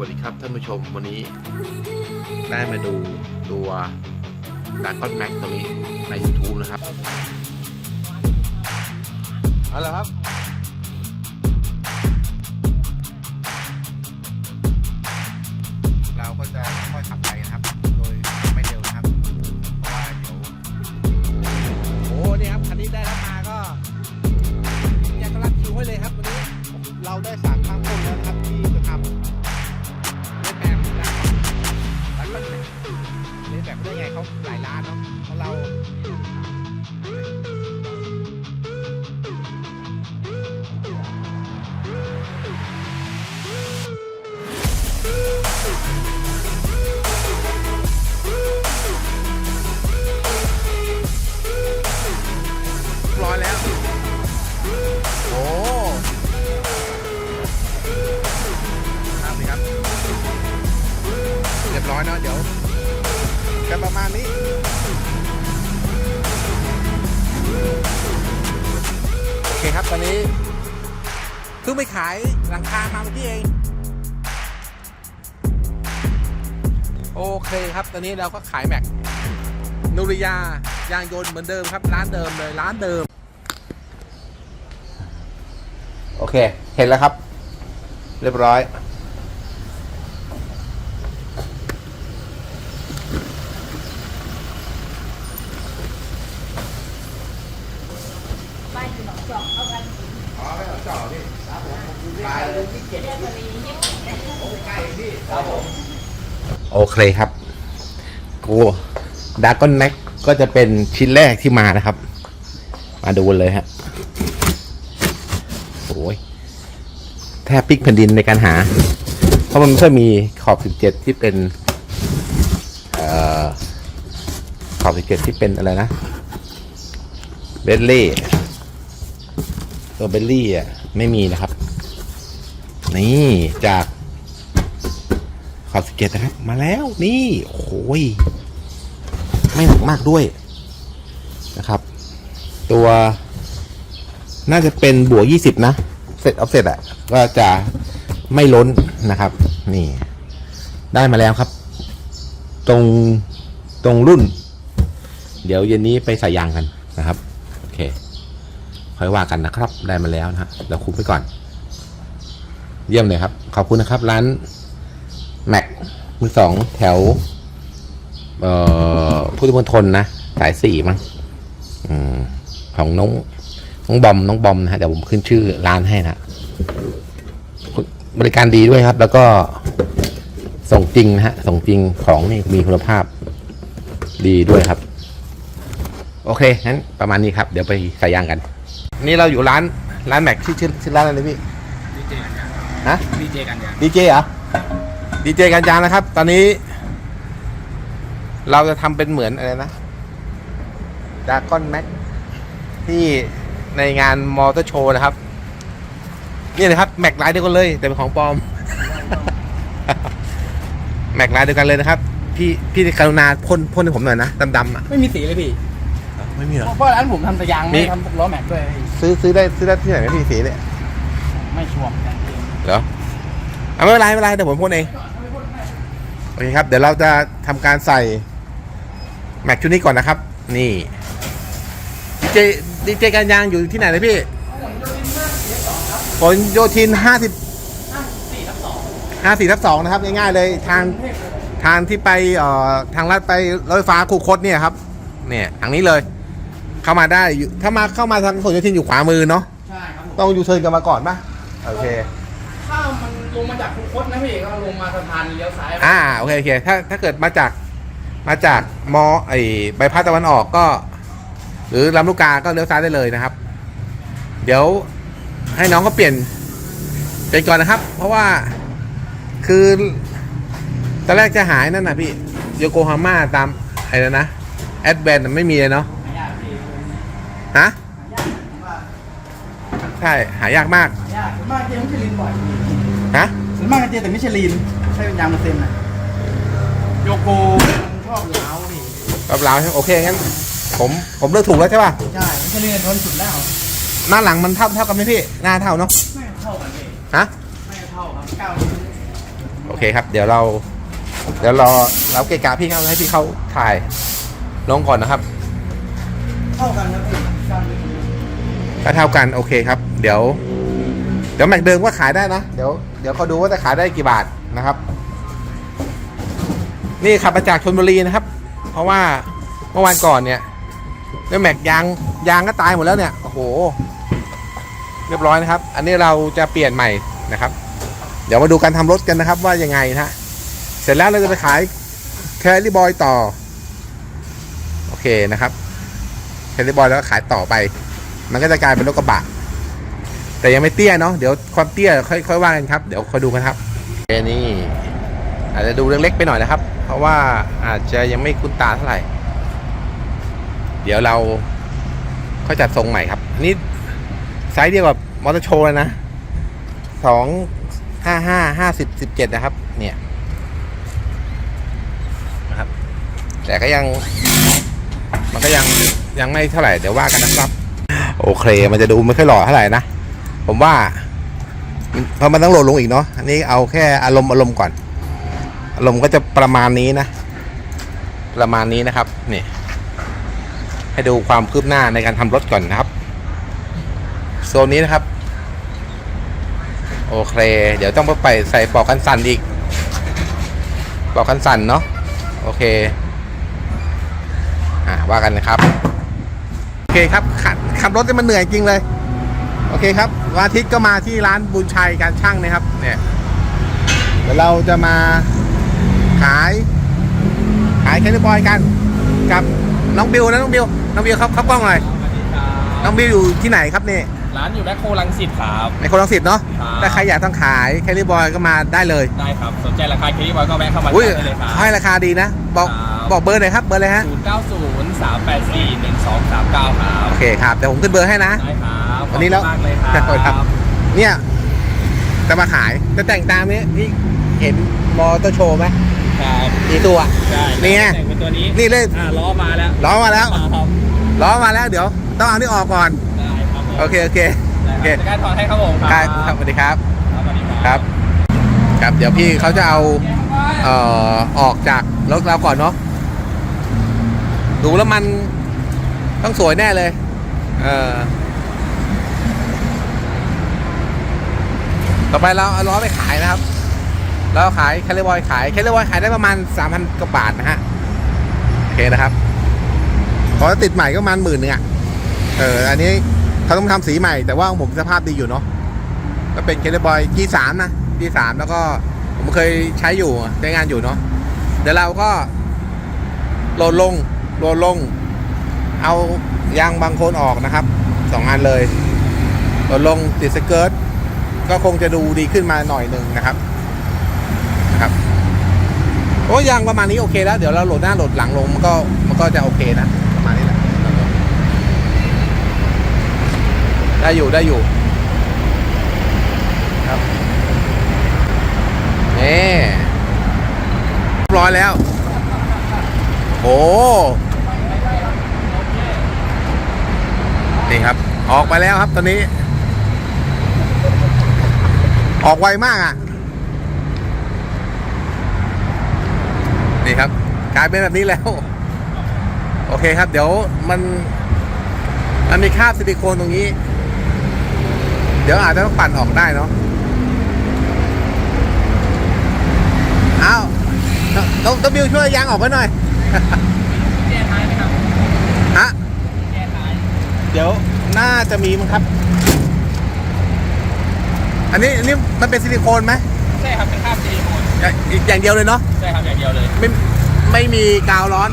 สวัสดีครับท่านผู้ชมวันนี้ได้มาดูตัวดาร์กอนแม็กตัวนี้ใน YouTube นะครับเอาละครับ เล่นแบบได้ไงเขาหลายล้านเนาะของเรา ตอนนี้เพิ่งไปขายหลังคามาเมื่อกี้เอง โอเคครับ ตอนนี้เราก็ขายแม็กนุริยายางยนต์เหมือนเดิมครับ ร้านเดิมเลยร้านเดิม โอเค เห็นแล้วครับ เรียบร้อย บ้านอยู่ อ๋อไม่ต้องจ่อพี่ครับผมไปเลยที่เจ็ดเรียกมใกล้พี่ครับผมโอเคครับกูดากอนแม็กก็จะเป็นชิ้นแรกที่มานะครับ มาดูเลยฮะโอ้ยแทบพลิกแผ่นดินในการหา เพราะมันไม่ค่อยมีขอบ 17 ที่เป็นออขอบ 17 ที่เป็นอะไรนะเบลลี่ ตัวเบลลี่อะไม่มีนะครับ นี่จากขอบสเจ็ดนะครับ มาแล้วนี่โอ้ยไม่หนักมากด้วยนะครับ ตัว น่าจะเป็นบวกยี่สิบนะเสร็จออฟเสร็จอะก็จะไม่ล้นนะครับ นี่ ได้มาแล้วครับ ตรงตรงรุ่น เดี๋ยวเย็นนี้ไปใส่ยางกันนะครับ ค่อยว่ากันนะครับได้มาแล้วนะฮะเราคุ้มไปก่อน เยี่ยมเลยครับ ขอบคุณนะครับ ร้านแม็กมือสองแถว เอ่อพุทธมณฑลนะสายสี่มั้งอของน้องน้องบอมน้องบอมนะฮะเดี๋ยวผมขึ้นชื่อร้านให้นะบริการดีด้วยครับ แล้วก็ส่งจริงนะฮะ ส่งจริงของนี่มีคุณภาพดีด้วยครับ โอเคงั้นประมาณนี้ครับ เดี๋ยวไปใส่ยางกัน นี่เราอยู่ร้านร้านแม็กชื่อชื่อชื่อร้านอะไรพี่ดีเจกันยางฮะดีเจกันยางดีเจเหรอดีเจกันยางนะครับ ตอนนี้ เราจะทำเป็นเหมือนอะไรนะดากอนแม็กที่ในงานมอเตอร์โชว์นะครับ นี่นะครับแม็กลายเดียวกันเลย แต่เป็นของปลอม แม็กลายเดียวกันเลยนะครับ พี่พี่กรุณาพ่นพ่นให้ผมหน่อยนะดำๆอะ ไม่มีสีเลยพี่ ไม่มีเหรอ เพราะร้านผมทำแต่ยางมี ไม่ทำล้อแม็กด้วยพี่ซื้อซื้อได้ซื้อได้ที่ไหนไหมพี่สีเนี่ยไม่ชัวร์เหมือนกันพี่เหรอเอาไม่เป็นไรไม่เป็นไรเดี๋ยวผมพ่นเองโอเคครับ เดี๋ยวเราจะทำการใส่แม็กชุดนี้ก่อนนะครับ นี่ดีเจดีเจการยางอยู่ที่ไหนเลยพี่ผลโยธินห้าสิบห้าสี่ทับสองนะครับง่ายๆเลยทางทางที่ไปเอ่อทางลัดไปรถไฟฟ้าคูคตเนี่ยครับ เนี่ยทางนี้เลย เข้ามาได้อยู่ถ้ามาเข้ามาทางผลโยธินอยู่ขวามือเนาะใช่ครับผมต้องยูเทิร์นกันมาก่อนปะโอเค ถ้ามันลงมาจากคูคตนะพี่ก็ลงมาสะพานเลี้ยวซ้ายอ่าโอเคโอเคถ้าถ้าเกิดมาจากมาจากมอไอใบพัดตะวันออกก็ หรือลำลูกกาก็เลี้ยวซ้ายได้เลยนะครับ เดี๋ยวให้น้องเขาเปลี่ยนเปลี่ยนก่อนนะครับ เพราะว่าคือตอนแรกจะหายนั่นนะพี่โยโกฮาม่าตามไอ้นั่นนะแอดแวนไม่มีเลยเนาะหายากพี่ ฮะหายากผมว่าใช่หายากมากหายากส่วนมากเจมิชลินบ่อยพี่ฮะส่วนมากเจแต่มิชลินใช่เป็นยางเปอร์เซ็นต์นะโยโกมันชอบเหลาพี่รับราวใช่ไหมโอเคงั้น ผมผมเลือกถูกแล้วใช่ป่ะใช่มิชลินทนสุดแล้วหน้าหลังมันเท่าเท่ากันไหมพี่หน้าเท่าเนาะไม่เท่ากันพี่ฮะไม่เท่าครับเก้านิ้วโอเคครับ เดี๋ยวเรา เดี๋ยวรอเราเกะกะพี่เขาให้พี่เขาถ่ายลงก่อนนะครับเข้ากันครับพี่ ก็เท่ากันโอเคครับ เดี๋ยว เดี๋ยวแม็กเดิมก็ขายได้นะเดี๋ยวเดี๋ยวเขาดูว่าจะขายได้กี่บาทนะครับ นี่ขับมาจากชนบุรีนะครับ เพราะว่าเมื่อวานก่อนเนี่ยเรื่อแม็กยางยางก็ตายหมดแล้วเนี่ยโอ้โห เรียบร้อยนะครับ อันนี้เราจะเปลี่ยนใหม่นะครับ เดี๋ยวมาดูการทำรถกันนะครับ ว่ายังไงนะฮะเสร็จแล้วเราจะไปขายแคลรี่บอยต่อ โอเคนะครับ แคลรี่บอยแล้วก็ขายต่อไป มันก็จะกลายเป็นรถกระบะ แต่ยังไม่เตี้ยเนาะเดี๋ยวความเตี้ยค่อยค่อยว่ากันครับ เดี๋ยวคอยดูกันครับเอนี่อาจจะดูเล็กๆไปหน่อยนะครับ เพราะว่าอาจจะยังไม่คุ้นตาเท่าไหร่ เดี๋ยวเราค่อยจัดทรงใหม่ครับนนี่ไซส์เดียวกับมอเตอร์โชว์เลยนะสองห้าห้าห้าสิบสิบเจ็ดนะครับ เนี่ยนะครับ แต่ก็ยังมันก็ยัง ยังไม่เท่าไหร่เดี๋ยวว่ากันนะครับ โอเค มันจะดูไม่ค่อยหล่อเท่าไหร่นะ ผมว่าเพราะมันต้องโหลดลงอีกเนาะอันนี้เอาแค่อารมณ์อารมณ์ก่อน อารมณ์ก็จะประมาณนี้นะ ประมาณนี้นะครับนี่ให้ดูความคืบหน้าในการทำรถก่อนนะครับโซนนี้นะครับ โอเค เดี๋ยวต้องไปใส่ปลอกกันสั่นอีกปลอกกันสั่นเนาะโอเค อ่าว่ากันนะครับ เคครับขับขับรถเนี่ยมันเหนื่อยจริงเลย โอเคครับวันอาทิตย์ก็มาที่ร้านบุญชัยการช่างนะครับ เนี่ยเดี๋ยวเราจะมาขายขายแคลิบอยกัน กับน้องบิวนะน้องบิวน้องบิวครับเข้ากล้องหน่อยสวัสดีครับน้องบิวอยู่ที่ไหนครับเนี่ยร้านอยู่แมคโครลังสิตครับในโคนลังสิตเนาะครับถ้าใครอยากต้องขายแคลิบอยก็มาได้เลยได้ครับสนใจราคาเครดิตบอยก็แวะเข้ามาอุ้ยได้เลยครับให้ราคาดีนะบอกครั บบอกเบอร์หน่อยครับเบอร์เลยฮะศูนย์เก้าศูนย์สามแปดสี่หนึ่งสองสามเก้าครับโอเคครับเดี๋ยวผมขึ้นเบอร์ให้นะได้ครับวันนี้แล้วขอบคุณมากเลยครับครับเนี่ยจะมาขายจะแต่งตามนี้นี่เห็นมอเตอร์โชว์ไหมครับอีตัวใช่นี่ไงแต่งเป็นตัวนี้นี่เลยอ่าล้อมาแล้วล้อมาแล้วครับล้อมาแล้วเดี๋ยว ต้องเอานี่ออกก่อนได้ครับผมโอเคโอเคได้โอเคครับจะการถอดให้ครับผมครับครับสวัสดีครับครับสวัสดีครับครับ เดี๋ยวพี่เขาจะเอาเอ่อออกจากรถเราก่อนเนาะ ดูแล้วมันต้องสวยแน่เลย เออ ต่อไปเราเอาล้อไปขายนะครับ เราขายแคลบอยขายแคลบอยขายได้ประมาณสามพันกว่าบาทนะฮะ โอเคนะครับ พอติดใหม่ก็ประมาณหมื่นหนึ่งอะ เออ อันนี้เขาต้องทำสีใหม่แต่ว่าผมสภาพดีอยู่เนาะก็เป็นเคลบอย G3 นะ G3 แล้วก็ผมเคยใช้อยู่ใช้งานอยู่เนาะ เดี๋ยวเราก็โหลดลง ลดลง เอายางบางโคนออกนะครับสองอันเลยลดลงติดสเกิร์ตก็คงจะดูดีขึ้นมาหน่อยหนึ่งนะครับนะครับโอ้ยางประมาณนี้โอเคแล้ว เดี๋ยวเราโหลดหน้าโหลดหลังลงมันก็มันก็จะโอเคนะประมาณนี้แหละได้อยู่ได้อยู่ครับนี่เรียบร้อยแล้ว โอ้ นี่ครับ ออกไปแล้วครับตอนนี้ ออกไวมากอะ นี่ครับ กลายเป็นแบบนี้แล้ว โอเคครับ เดี๋ยวมันมันมีคราบซิลิโคนตรงนี้ เดี๋ยวอาจจะต้องปั่นออกได้เนาะเอาต้องต้องบิวช่วยยางออกไปหน่อย แก้ท้ายไหมครับ ฮะ แก้ท้าย เดี๋ยวน่าจะมีมั้งครับ อันนี้อันนี้มันเป็นซิลิโคนไหมใช่ครับเป็นข้ามซิลิโคนอย่าอย่างเดียวเลยเนาะใช่ครับอย่างเดียวเลย ไม่ไม่มีกาวร้อน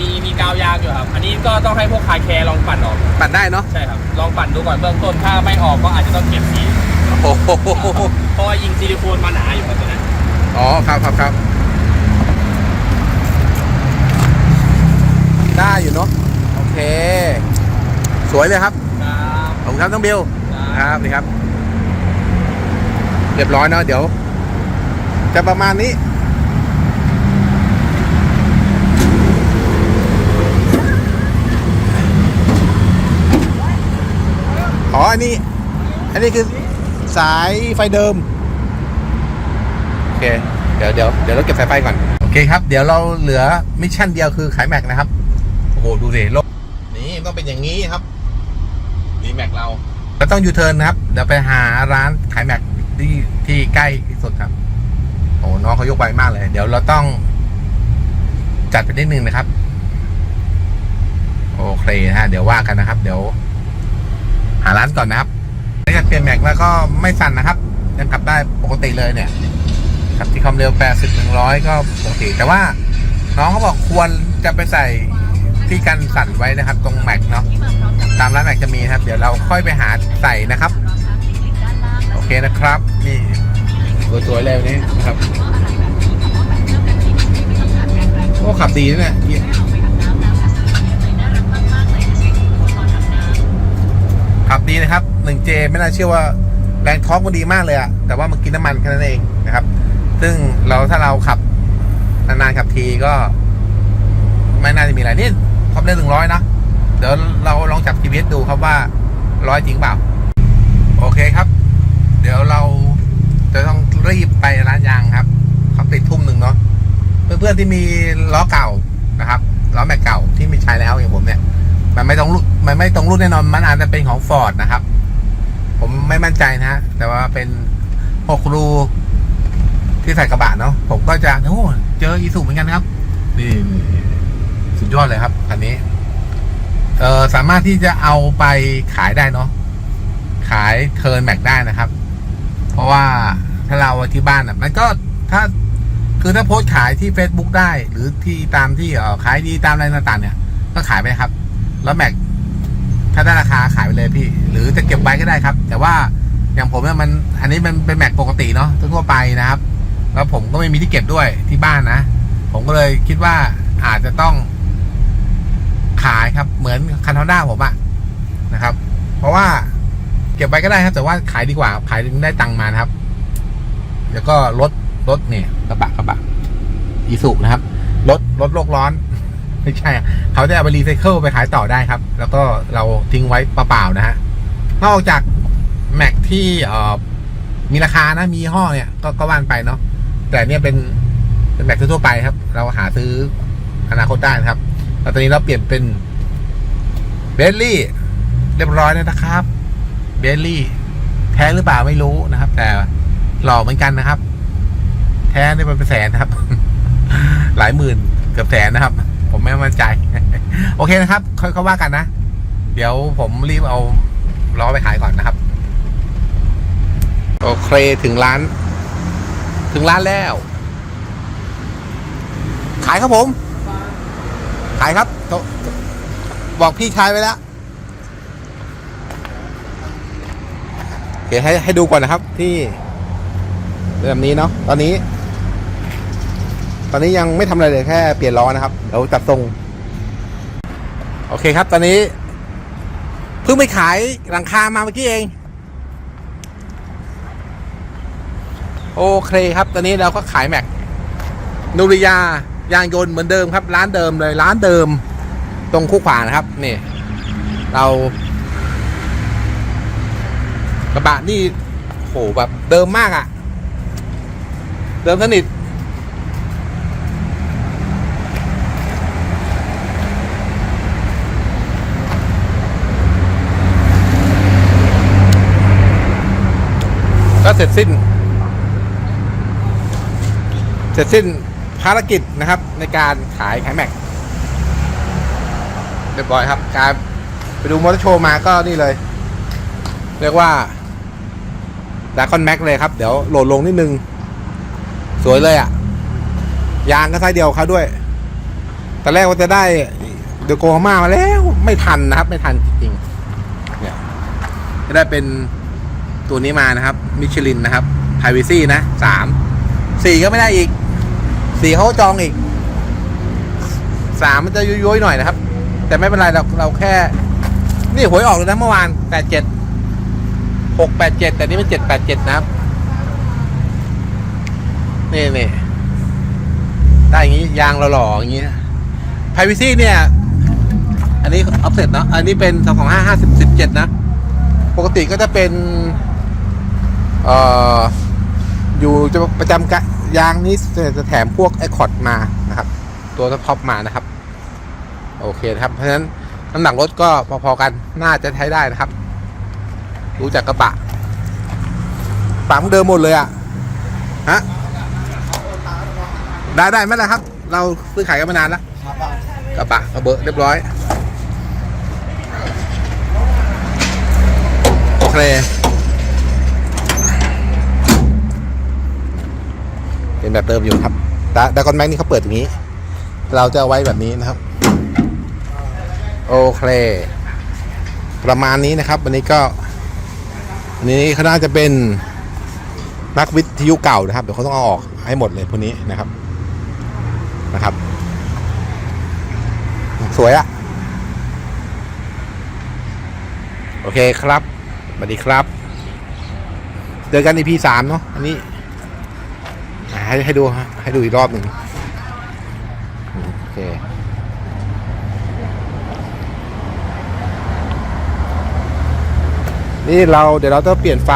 มีมีกาวยางอยู่ครับ อันนี้ก็ต้องให้พวกคาแคร์ลองปั่นออกปั่นได้เนาะใช่ครับลองปั่นดูก่อนเบื้องต้นถ้าไม่ออกก็อาจจะต้องเก็บสีโอ้โหเพราะว่ายิงซิลิโคนมาหนาอยู่ครับตัวนั้นอ๋อครับครับครับได้อยู่เนาะโอเค สวยเลยครับครับขอบคุณครับน้องบิวคครับรับนี่ครับ เรียบร้อยเนาะเดี๋ยว จะประมาณนี้อ๋ออันนี้ อันนี้คือสายไฟเดิม โอเค เดี๋ยวเดี๋ยวเดี๋ยวเราเก็บสายไฟก่อน โอเคครับ เดี๋ยวเราเหลือมิชชั่นเดียวคือขายแม็กนะครับ โอ้โห ดูสิโลกนี่ต้องเป็นอย่างนี้ครับ ดีแม็กเราเราต้องยูเทิร์นนะครับ เดี๋ยวไปหาร้านขายแม็กที่ที่ใกล้ที่สุดครับ โอ้น้องเขายกไวมากเลย เดี๋ยวเราต้อง จัดไปนิดนึงนะครับ โอเคนะฮะ เดี๋ยวว่ากันนะครับ เดี๋ยว หาร้านก่อนนะครับถ้าเกิดเปลี่ยนแม็กแล้วก็ไม่สั่นนะครับยังขับได้ปกติเลยเนี่ยขับที่ความเร็ว 80 100 ก็ปกติ แต่ว่าน้องเขาบอกควรจะไปใส่ ที่กันสั่นไว้นะครับ ตรงแม็กเนาะตามร้านแม็กจะมีนะครับ เดี๋ยวเราค่อยไปหาใส่นะครับ โอเคนะครับ นี่สวยๆเลยวันนี้นะครับโอ้ขับดีนะเนี่ยขับดีนะครับ 1J ไม่น่าเชื่อว่าแรงทอร์กมันดีมากเลยอะแต่ว่ามันกินน้ำมันแค่นั้นเองนะครับ ซึ่งเราถ้าเราขับนานๆขับทีก็ ไม่น่าจะมีอะไรนี่ ความเร็วหนึ่งร้อยนะ เดี๋ยวเราลองจับ GPS ดูครับว่าร้อยจริงเปล่า โอเคครับ เดี๋ยวเราจะต้องรีบไปร้านยางครับเขาปิดทุ่มหนึ่งเนาะเพื่อนๆที่มีล้อเก่านะครับล้อแม็กเก่าที่ไม่ใช้แล้วอย่างผมเนี่ย มันไม่ต้องรุ่นมันไม่ตรงรุ่นแน่นอนมันอาจจะเป็นของฟอร์ดนะครับ ผมไม่มั่นใจนะฮะแต่ว่าเป็นหกรูที่ใส่กระบะเนาะผมก็จะโอ้เจออีสุเหมือนกันครับนี่ สุดยอดเลยครับคันนี้ เออสามารถที่จะเอาไปขายได้เนาะขายเทิร์นแม็กได้นะครับ เพราะว่าถ้าเราเอาที่บ้านอะ มันก็ถ้าคือถ้าโพสขายที่ Facebook ได้ หรือที่ตามที่เออขายดีตามอะไรต่างๆ เนี่ย ก็ขายไปครับ แล้วแม็กถ้าได้ราคาขายไปเลยพี่ หรือจะเก็บไว้ก็ได้ครับ แต่ว่าอย่างผมเนี่ยมัน อันนี้มันเป็นแม็กปกติเนาะทั่วไปนะครับ แล้วผมก็ไม่มีที่เก็บด้วยที่บ้านนะ ผมก็เลยคิดว่าอาจจะต้องายครับ เหมือนคันทอด้าผมอะนะครับ เพราะว่าเก็บไว้ก็ได้ครับ แต่ว่าขายดีกว่า ขายได้ตังค์มานะครับ แล้วก็ลดรถเนี่ยกระบะกระบะอีสุนะครับรถรถโลกร้อน ไม่ใช่ เขาจะเอาไปรีไซเคิลไปขายต่อได้ครับ แล้วก็เราทิ้งไว้เปล่าๆนะฮะนอกจากแม็กที่เอ่อมีราคานะมีห้อเนี่ยก็ก็ว่านไปเนาะแต่เนี่ยเป็นเป็นแม็กทั่วไปครับ เราหาซื้ออนาคตได้นะครับ แล้วตอนนี้เราเปลี่ยนเป็นเบลลี่เรียบร้อยแล้วนะครับเบลลี่แท้หรือเปล่าไม่รู้นะครับ แต่หล่อเหมือนกันนะครับ แท้นี่มันเป็นแสนนะครับ หลายหมื่นเกือบแสนนะครับ ผมไม่มั่นใจ โอเคนะครับ ค่อยๆว่ากันนะ เดี๋ยวผมรีบเอาล้อไปขายก่อนนะครับ โอเคถึงร้าน ถึงร้านแล้ว ขายครับผม ขายครับโทบอกพี่ชายไปแล้วโอเคให้ให้ดูก่อนนะครับที่แบบนี้เนาะตอนนี้ ตอนนี้ยังไม่ทำอะไรเลยแค่เปลี่ยนล้อนะครับเดี๋ยวจัดทรงโอเคครับ ตอนนี้เพิ่งไปขายหลังคามาเมื่อกี้เอง โอเคครับ ตอนนี้เราก็ขายแม็กนูริยา ยางยนต์เหมือนเดิมครับ ร้านเดิมเลยร้านเดิม ตรงคู่ขวานะครับนี่ เรากระบะนี่โหแบบเดิมมากอะ่ะ เดิมสนิทก็เสร็จสิ้น เสร็จสิ้น ภารกิจนะครับในการขายขายแม็กเรียบร้อยครับ การไปดูมอเตอร์โชว์มาก็นี่เลย เรียกว่าดาคอนแม็กเลยครับ เดี๋ยวโหลดลงนิดนึง สวยเลยอะ่ะ ยางก็ไซส์เดียวเขาด้วย แต่แรกว่าจะได้เดโกฮาม่ามาแล้วไม่ทันนะครับ ไม่ทันจริงๆเนี่ยจะได้เป็นตัวนี้มานะครับ มิชลินนะครับไฮวิซี่นะสามสี่ก็ไม่ได้อีก สี่เขาจองอีกสามมันจะย้อยๆหน่อยนะครับ แต่ไม่เป็นไรเราเราแค่ นี่หวยออกเลยนะเมื่อวานแปดเจ็ดหกแปดเจ็ดแต่นี่เป็นเจ็ดแปดเจ็ดนะครับ นี่นี่ได้อย่างนี้ยางหล่อๆอย่างนี้ไฮวิซี่เนี่ย อันนี้ออฟเซ็ตเนาะอันนี้เป็นสองของห้าห้าสิบสิบเจ็ดนะ ปกติก็จะเป็น เอ่อ อยู่จะประจำกะ ยางนี้จะแถมพวกไอคอดมานะครับ ตัวท็อปมานะครับ โอเคนะครับ เพราะฉะนั้นน้ำหนักรถก็พอๆกันน่าจะใช้ได้นะครับดูจากกระบะปั๊มเดิมหมดเลยอะฮะได้ได้ไหมล่ะครับ เราซื้อขายกันมานานแล้วกระบะกระเบอะเรียบร้อย โอเค เป็นแบบเดิมอยู่ครับต่ดากอนแม็กนี่เขาเปิดอย่างนี้ เราจะเอาไว้แบบนี้นะครับ โอเค ประมาณนี้นะครับ วันนี้ก็อันนี้เขาน่าจะเป็นนักวิทยุเก่านะครับ เดี๋ยวเขาต้องเอาออกให้หมดเลยพวกนี้นะครับนะครับ สวยอะโอเคครับสวัสดีครับ เจอกัน EP สามเนาะอันนี้ ให้ให้ดูให้ดูอีกรอบหนึ่งโอเคนี่เราเดี๋ยวเราต้องเปลี่ยนไฟ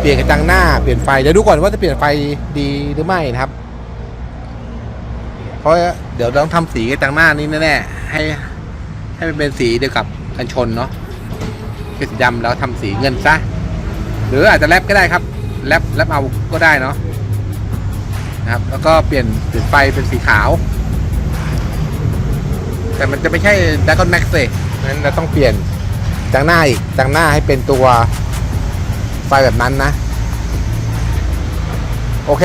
เปลี่ยนกระจังหน้าเปลี่ยนไฟเดี๋ยวดูก่อนว่าจะเปลี่ยนไฟดีหรือไม่นะครับ เพราะเดี๋ยวต้องทำสีกระจังหน้านี้แน่ๆให้ให้มันเป็นสีเดียวกับกันชนเนาะเป็นสีดำแล้วทำสีเงินซะหรืออาจจะแรปก็ได้ครับแรปแรปเอาก็ได้เนาะ นะครับ แล้วก็เปลี่ยนเปลี่ยนไฟเป็นสีขาว แต่มันจะไม่ใช่ดักกอนแม็กซ์เลยนั้นเราต้องเปลี่ยนจังหน้าอีกจังหน้าให้เป็นตัวไฟแบบนั้นนะ โอเค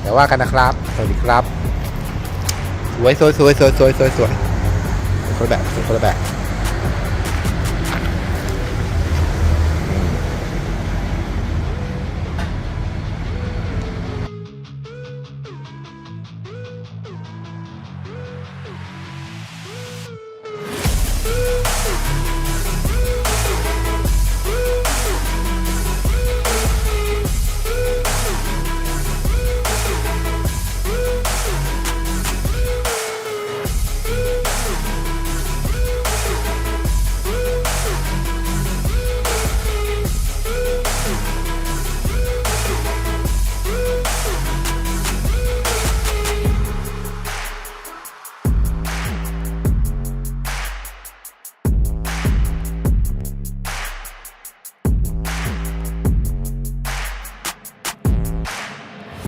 เดี๋ยวว่ากันนะครับ สวัสดีครับ สวยสวยสวยสวยสวยสวยสวยคนละแบบสวยคนละแบบ